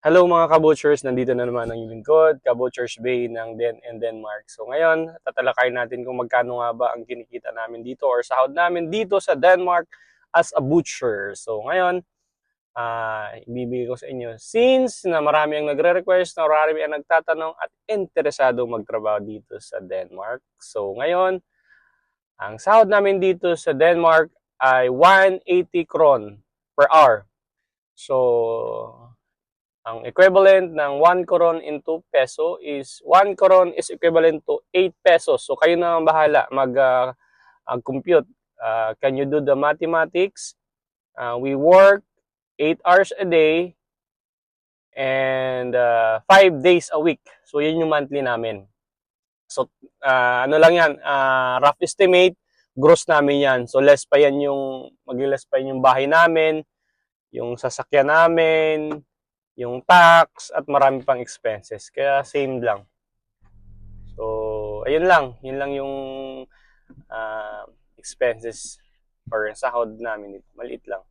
Hello mga kabutchers, nandito na naman ang lingkod, Kabutchers Bay ng Den and Denmark. So ngayon, tatalakayin natin kung magkano nga ba ang kinikita namin dito or sahod namin dito sa Denmark as a butcher. So ngayon, ah ibibigay ko sa inyo, since na marami ang nagre-request, na marami ang nagtatanong at interesado magtrabaho dito sa Denmark. So ngayon, ang sahod namin dito sa Denmark ay 180 kron per hour. So, ang equivalent ng 1 koron into peso is 1 koron is equivalent to 8 pesos. So kayo na ang bahala mag uh, uh, compute. Uh, can you do the mathematics? Uh, we work 8 hours a day and uh, 5 days a week. So yun yung monthly namin. So uh, ano lang yan, uh, rough estimate, gross namin yan. So less pa yan yung, mag-less pa yan yung bahay namin, yung sasakyan namin, yung tax at marami pang expenses. Kaya same lang. So, ayun lang. Yun lang yung ah, expenses or sahod namin. Maliit lang.